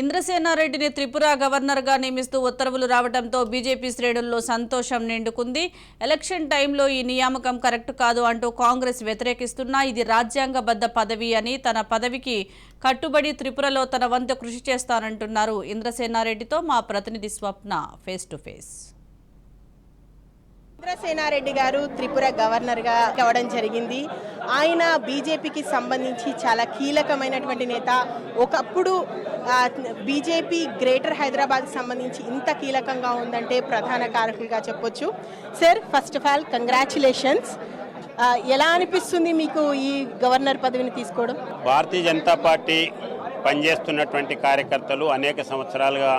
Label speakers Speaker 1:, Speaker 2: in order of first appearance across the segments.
Speaker 1: ఇంద్రసేనారెడ్డిని త్రిపుర గవర్నర్గా నియమిస్తూ ఉత్తర్వులు రావడంతో బీజేపీ శ్రేణుల్లో సంతోషం నిండుకుంది. ఎలక్షన్ టైంలో ఈ నియామకం కరెక్ట్ కాదు అంటూ కాంగ్రెస్ వ్యతిరేకిస్తున్నా ఇది రాజ్యాంగబద్ధ పదవి అని తన పదవికి కట్టుబడి త్రిపురలో తన వంతు కృషి చేస్తానంటున్నారు ఇంద్రసేనారెడ్డితో మా ప్రతినిధి Swapna face to face.
Speaker 2: Chandrasenareddy గారు త్రిపుర గవర్నర్గా కావడం జరిగింది. ఆయన బీజేపీకి సంబంధించి చాలా కీలకమైనటువంటి నేత. ఒకప్పుడు బీజేపీ గ్రేటర్ హైదరాబాద్ సంబంధించి ఇంత కీలకంగా ఉందంటే ప్రధాన కారకులుగా చెప్పొచ్చు. Sir first of all congratulations ఎలా అనిపిస్తుంది మీకు ఈ గవర్నర్ పదవిని తీసుకోవడం?
Speaker 3: భారతీయ జనతా పార్టీ పనిచేస్తున్నటువంటి కార్యకర్తలు అనేక సంవత్సరాలుగా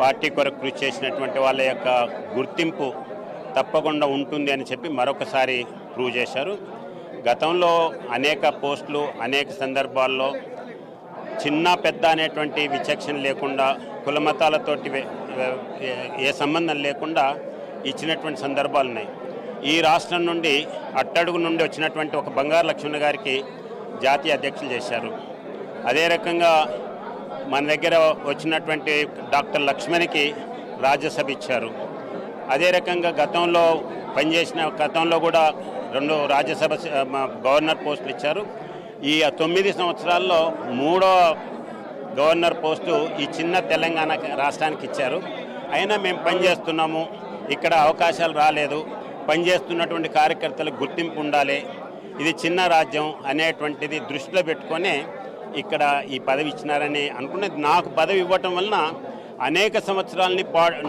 Speaker 3: పార్టీ కొరకు కృషి చేసినటువంటి వాళ్ళ యొక్క గుర్తింపు తప్పకుండా ఉంటుంది అని చెప్పి మరొకసారి ప్రూవ్ చేశారు. గతంలో అనేక పోస్టులు అనేక సందర్భాల్లో చిన్న పెద్ద అనేటువంటి విచక్షణ లేకుండా కులమతాలతోటి ఏ- ఏ సంబంధం లేకుండా ఇచ్చినటువంటి సందర్భాలు ఉన్నాయి. ఈ రాష్ట్రం నుండి అట్టడుగు నుండి వచ్చినటువంటి ఒక బంగారు లక్ష్మణ్ గారికి జాతీయ అధ్యక్షులు చేశారు. అదే రకంగా మన దగ్గర వచ్చినటువంటి డాక్టర్ లక్ష్మణ్కి రాజ్యసభ ఇచ్చారు. అదే రకంగా గతంలో పనిచేసిన గతంలో కూడా రెండు రాజ్యసభ గవర్నర్ పోస్టులు ఇచ్చారు. ఈ తొమ్మిది సంవత్సరాల్లో మూడో గవర్నర్ పోస్టు ఈ చిన్న తెలంగాణ రాష్ట్రానికి ఇచ్చారు. అయినా మేము పనిచేస్తున్నాము ఇక్కడ అవకాశాలు రాలేదు పనిచేస్తున్నటువంటి కార్యకర్తలకు గుర్తింపు ఉండాలి ఇది చిన్న రాజ్యం అనేటువంటిది దృష్టిలో పెట్టుకొని ఇక్కడ ఈ పదవి ఇచ్చినారని అనుకున్నది. నాకు పదవి ఇవ్వటం వలన అనేక సంవత్సరాలని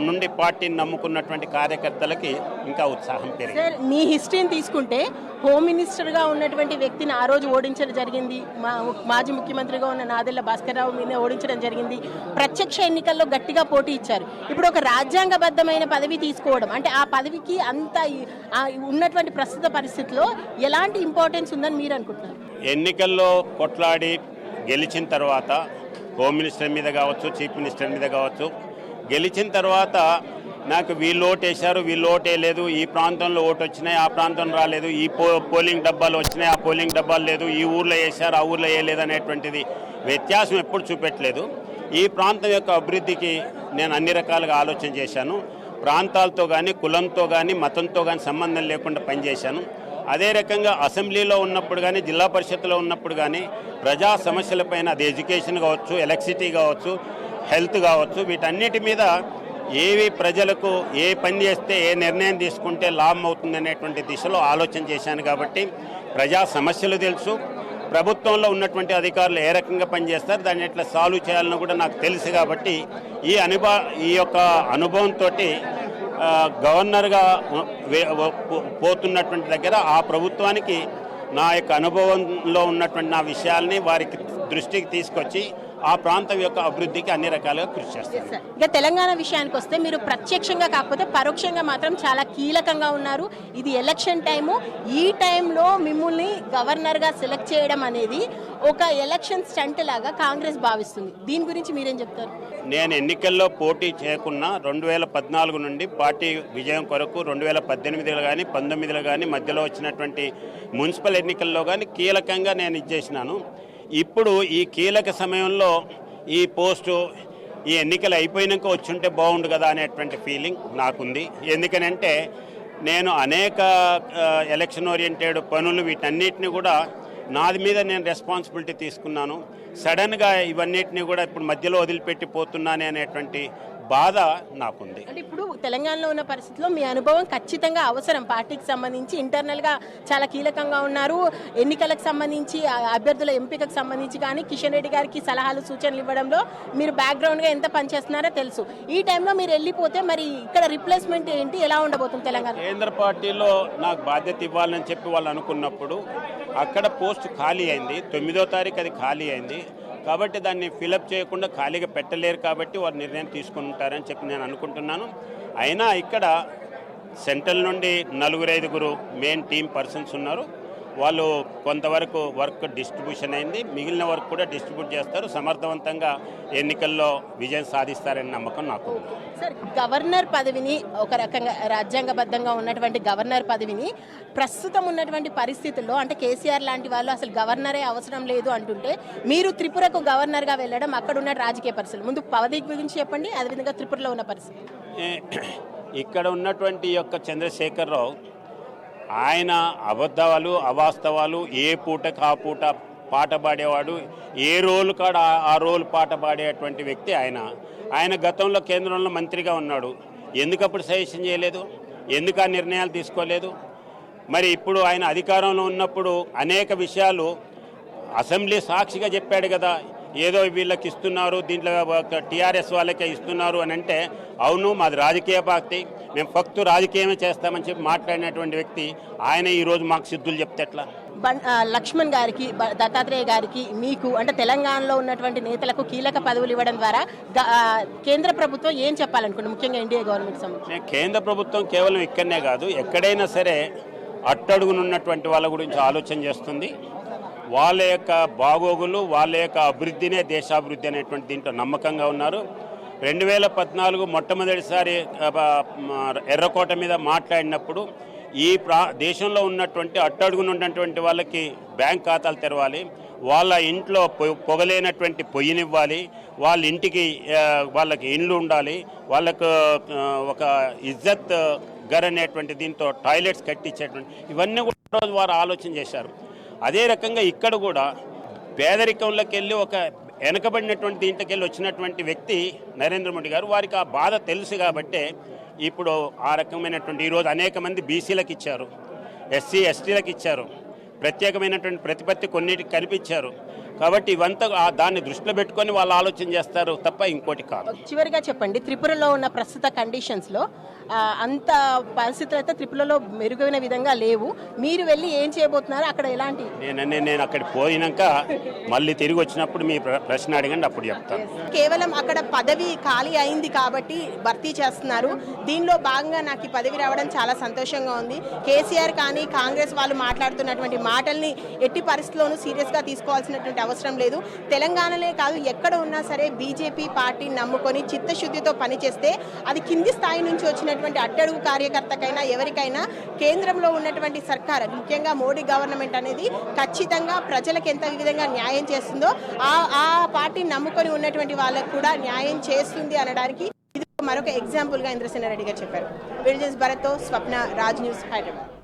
Speaker 3: నుండి పార్టీని నమ్ముకున్నటువంటి కార్యకర్తలకి ఇంకా ఉత్సాహం పెరిగింది.
Speaker 2: సార్ మీ హిస్టరీని తీసుకుంటే హోమ్ మినిస్టర్గా ఉన్నటువంటి వ్యక్తిని ఆ రోజు ఓడించడం జరిగింది. మా మాజీ ముఖ్యమంత్రిగా ఉన్న నాదెళ్ళ భాస్కర్రావు మీద ఓడించడం జరిగింది. ప్రత్యక్ష ఎన్నికల్లో గట్టిగా పోటీ ఇచ్చారు. ఇప్పుడు ఒక రాజ్యాంగబద్ధమైన పదవి తీసుకోవడం అంటే ఆ పదవికి అంత ఉన్నటువంటి ప్రస్తుత పరిస్థితిలో ఎలాంటి ఇంపార్టెన్స్ ఉందని మీరు అనుకుంటున్నారు?
Speaker 3: ఎన్నికల్లో కొట్లాడి గెలిచిన తర్వాత హోమ్ మినిస్టర్ మీద కావచ్చు చీఫ్ మినిస్టర్ మీద కావచ్చు. గెలిచిన తర్వాత నాకు వీళ్ళు ఓటు వేశారు వీళ్ళు ఓటు లేదు. ఈ ప్రాంతంలో ఓటు వచ్చినాయి ఆ ప్రాంతం రాలేదు. ఈ పో పోలింగ్ డబ్బాలు వచ్చినాయి ఆ పోలింగ్ డబ్బాలు లేదు. ఈ ఊర్లో వేశారు ఆ ఊర్లో వేయలేదు అనేటువంటిది వ్యత్యాసం ఎప్పుడు చూపెట్టలేదు. ఈ ప్రాంతం యొక్క అభివృద్ధికి నేను అన్ని రకాలుగా ఆలోచన చేశాను. ప్రాంతాలతో కానీ కులంతో కానీ మతంతో కానీ సంబంధం లేకుండా పనిచేశాను. అదే రకంగా అసెంబ్లీలో ఉన్నప్పుడు కానీ జిల్లా పరిషత్లో ఉన్నప్పుడు కానీ ప్రజా సమస్యలపైన అది ఎడ్యుకేషన్ కావచ్చు ఎలక్ట్రిసిటీ కావచ్చు హెల్త్ కావచ్చు వీటన్నిటి మీద ఏవి ప్రజలకు ఏ పని చేస్తే ఏ నిర్ణయం తీసుకుంటే లాభం అవుతుంది అనేటువంటి దిశలో ఆలోచన చేశాను కాబట్టి ప్రజా సమస్యలు తెలుసు. ప్రభుత్వంలో ఉన్నటువంటి అధికారులు ఏ రకంగా పనిచేస్తారు దాన్ని ఎట్లా సాల్వ్ చేయాలని కూడా నాకు తెలుసు కాబట్టి ఈ అనుభవ ఈ యొక్క అనుభవంతో గవర్నర్గా పోతున్నటువంటి దగ్గర ఆ ప్రభుత్వానికి నా యొక్క అనుభవంలో ఉన్నటువంటి నా విషయాల్ని వారికి దృష్టికి తీసుకొచ్చి ఆ ప్రాంతం యొక్క అభివృద్ధికి అన్ని రకాలుగా కృషి చేస్తారు
Speaker 2: ఇక తెలంగాణ విషయానికి వస్తే మీరు ప్రత్యక్షంగా కాకపోతే పరోక్షంగా మాత్రం చాలా కీలకంగా ఉన్నారు. ఇది ఎలక్షన్ టైము. ఈ టైంలో మిమ్మల్ని గవర్నర్గా సెలెక్ట్ చేయడం అనేది ఒక ఎలక్షన్ స్టంట్ లాగా కాంగ్రెస్ భావిస్తుంది. దీని గురించి మీరేం చెప్తారు?
Speaker 3: నేను ఎన్నికల్లో పోటీ చేయకున్నా రెండు వేల పద్నాలుగు నుండి పార్టీ విజయం కొరకు రెండు వేల పద్దెనిమిదిలో కానీ పంతొమ్మిదిలో కానీ మధ్యలో వచ్చినటువంటి మున్సిపల్ ఎన్నికల్లో కానీ కీలకంగా నేను ఇచ్చేసినాను ఇప్పుడు ఈ కీలక సమయంలో ఈ పోస్టు ఈ ఎన్నికలు అయిపోయినాక వచ్చుంటే బాగుండు కదా అనేటువంటి ఫీలింగ్ నాకుంది. ఎందుకనంటే నేను అనేక ఎలక్షన్ ఓరియంటెడ్ పనులు వీటన్నిటిని కూడా నాది మీద నేను రెస్పాన్సిబిలిటీ తీసుకున్నాను. సడన్గా ఇవన్నిటిని కూడా ఇప్పుడు మధ్యలో వదిలిపెట్టి పోతున్నానే అనేటువంటి బాధ నాకుంది.
Speaker 2: అంటే ఇప్పుడు తెలంగాణలో ఉన్న పరిస్థితిలో మీ అనుభవం ఖచ్చితంగా అవసరం. పార్టీకి సంబంధించి ఇంటర్నల్గా చాలా కీలకంగా ఉన్నారు. ఎన్నికలకు సంబంధించి అభ్యర్థుల ఎంపికకు సంబంధించి కానీ కిషన్ రెడ్డి గారికి సలహాలు సూచనలు ఇవ్వడంలో మీరు బ్యాక్గ్రౌండ్గా ఎంత పనిచేస్తున్నారో తెలుసు. ఈ టైంలో మీరు వెళ్ళిపోతే మరి ఇక్కడ రిప్లేస్మెంట్ ఏంటి? ఎలా ఉండబోతుంది తెలంగాణ?
Speaker 3: కేంద్ర పార్టీలో నాకు బాధ్యత ఇవ్వాలని చెప్పి వాళ్ళు అనుకున్నప్పుడు అక్కడ పోస్ట్ ఖాళీ అయింది. తొమ్మిదో తారీఖు అది ఖాళీ అయింది. కాబట్టి దాన్ని ఫిలప్ చేయకుండా ఖాళీగా పెట్టలేరు కాబట్టి వారు నిర్ణయం తీసుకుంటారని చెప్పి నేను అనుకుంటున్నాను. అయినా ఇక్కడ సెంట్రల్ నుండి నలుగురు ఐదుగురు మెయిన్ టీమ్ పర్సన్స్ ఉన్నారు. వాళ్ళు కొంతవరకు వర్క్ డిస్ట్రిబ్యూషన్ అయింది. మిగిలిన వర్క్ కూడా డిస్ట్రిబ్యూట్ చేస్తారు. సమర్థవంతంగా ఎన్నికల్లో విజయం సాధిస్తారనే నమ్మకం నాకు
Speaker 2: సార్ గవర్నర్ పదవిని ఒక రకంగా రాజ్యాంగబద్ధంగా ఉన్నటువంటి గవర్నర్ పదవిని ప్రస్తుతం ఉన్నటువంటి పరిస్థితుల్లో అంటే కేసీఆర్ లాంటి వాళ్ళు అసలు గవర్నరే అవసరం లేదు అంటుంటే మీరు త్రిపురకు గవర్నర్గా వెళ్ళడం అక్కడ ఉన్న రాజకీయ పరిస్థితులు. ముందు పదవి గురించి చెప్పండి అదేవిధంగా త్రిపురలో ఉన్న పరిస్థితి
Speaker 3: ఇక్కడ ఉన్నటువంటి యొక్క చంద్రశేఖరరావు ఆయన అబద్ధాలు అవాస్తవాలు ఏ పూట కా పూట పాట పాడేవాడు ఏ రోలు కాడ ఆ- రోల్ రోలు పాట పాడేటువంటి వ్యక్తి ఆయన. ఆయన గతంలో కేంద్రంలో మంత్రిగా ఉన్నాడు. ఎందుకు అప్పుడు సజెషన్ చేయలేదు? ఎందుకు ఆ నిర్ణయాలు తీసుకోలేదు? మరి ఇప్పుడు ఆయన అధికారంలో ఉన్నప్పుడు అనేక విషయాలు అసెంబ్లీ సాక్షిగా చెప్పాడు కదా ఏదో వీళ్ళకి ఇస్తున్నారు దీంట్లో టీఆర్ఎస్ వాళ్ళకే ఇస్తున్నారు అని అంటే అవును మాది రాజకీయ పార్టీ మేము ఫక్తు రాజకీయమే చేస్తామని చెప్పి మాట్లాడినటువంటి వ్యక్తి ఆయన ఈరోజు మాకు సిద్ధులు చెప్తే ఎట్లా?
Speaker 2: లక్ష్మణ్ గారికి దత్తాత్రేయ గారికి మీకు అంటే తెలంగాణలో ఉన్నటువంటి నేతలకు కీలక పదవులు ఇవ్వడం ద్వారా కేంద్ర ప్రభుత్వం ఏం చెప్పాలనుకుంటుంది? ముఖ్యంగా ఎన్డీఏ గవర్నమెంట్ సంబంధించి.
Speaker 3: కేంద్ర ప్రభుత్వం కేవలం ఇక్కడనే కాదు ఎక్కడైనా సరే అట్టడుగునున్నటువంటి వాళ్ళ గురించి ఆలోచన చేస్తుంది. వాళ్ళ యొక్క బాగోగులు వాళ్ళ యొక్క అభివృద్ధినే దేశాభివృద్ధి అనేటువంటి దీంట్లో నమ్మకంగా ఉన్నారు. రెండు వేల పద్నాలుగు మొట్టమొదటిసారి ఎర్రకోట మీద మాట్లాడినప్పుడు ఈ ప్రా దేశంలో ఉన్నటువంటి అట్టడుగున ఉన్నటువంటి వాళ్ళకి బ్యాంక్ ఖాతాలు తెరవాలి. వాళ్ళ ఇంట్లో పొ- పొగలేనటువంటి పొయ్యినివ్వాలి. వాళ్ళ ఇంటికి వాళ్ళకి ఇండ్లు ఉండాలి. వాళ్ళకు ఒక ఇజ్జత్ గర్ అనేటువంటి దీంతో టాయిలెట్స్ కట్టించేటువంటి ఇవన్నీ కూడా రోజు వారు ఆలోచన చేశారు. అదే రకంగా ఇక్కడ కూడా పేదరికంలోకి వెళ్ళి ఒక వెనకబడినటువంటి దీంట్లోకి వెళ్ళి వచ్చినటువంటి వ్యక్తి నరేంద్ర మోడీ గారు వారికి ఆ బాధ తెలుసు కాబట్టే ఇప్పుడు ఆ రకమైనటువంటి ఈరోజు అనేక మంది బీసీలకు ఇచ్చారు ఎస్సీ ఎస్టీలకు ఇచ్చారు ప్రత్యేకమైనటువంటి ప్రతిపత్తి కొన్నిటికి కల్పించారు కాబట్టి ఇవంతా దాన్ని దృష్టిలో పెట్టుకొని వాళ్ళు ఆలోచన చేస్తారు తప్ప ఇంకోటి కాదు.
Speaker 2: చివరిగా చెప్పండి త్రిపురలో ఉన్న ప్రస్తుత కండిషన్స్లో అంత పరిస్థితులు అయితే త్రిపురలో మెరుగైన విధంగా లేవు. మీరు వెళ్ళి ఏం చేయబోతున్నారు? అక్కడ ఎలాంటి
Speaker 3: నేను నేను అక్కడికి పోయినాక మళ్ళీ తిరిగి వచ్చినప్పుడు మీ ప్ర- ప్రశ్న అడగండి అప్పుడు చెప్తాను.
Speaker 2: కేవలం అక్కడ పదవి ఖాళీ అయింది కాబట్టి భర్తీ చేస్తున్నారు. దీనిలో భాగంగా నాకు ఈ పదవి రావడం చాలా సంతోషంగా ఉంది. కేసీఆర్ కానీ కాంగ్రెస్ వాళ్ళు మాట్లాడుతున్నటువంటి మాటల్ని ఎట్టి పరిస్థితుల్లోనూ సీరియస్గా తీసుకోవాల్సినటువంటి అవసరం లేదు. తెలంగాణలే కాదు ఎక్కడ ఉన్నా సరే బీజేపీ పార్టీ నమ్ముకొని చిత్తశుద్ధితో పనిచేస్తే అది కింది స్థాయి నుంచి వచ్చినటువంటి అట్టడుగు కార్యకర్తకైనా ఎవరికైనా కేంద్రంలో ఉన్నటువంటి సర్కార్ ముఖ్యంగా మోడీ గవర్నమెంట్ అనేది ఖచ్చితంగా ప్రజలకు ఎంత విధంగా న్యాయం చేస్తుందో ఆ ఆ పార్టీ నమ్ముకొని ఉన్నటువంటి వాళ్ళకు కూడా న్యాయం చేస్తుంది అనడానికి ఇది మరొక ఎగ్జాంపుల్గా ఇంద్రసేన రెడ్డి గారు చెప్పారు. విడిజన్స్ భరత్తో స్వప్న రాజ్ న్యూస్ హైదరాబాద్.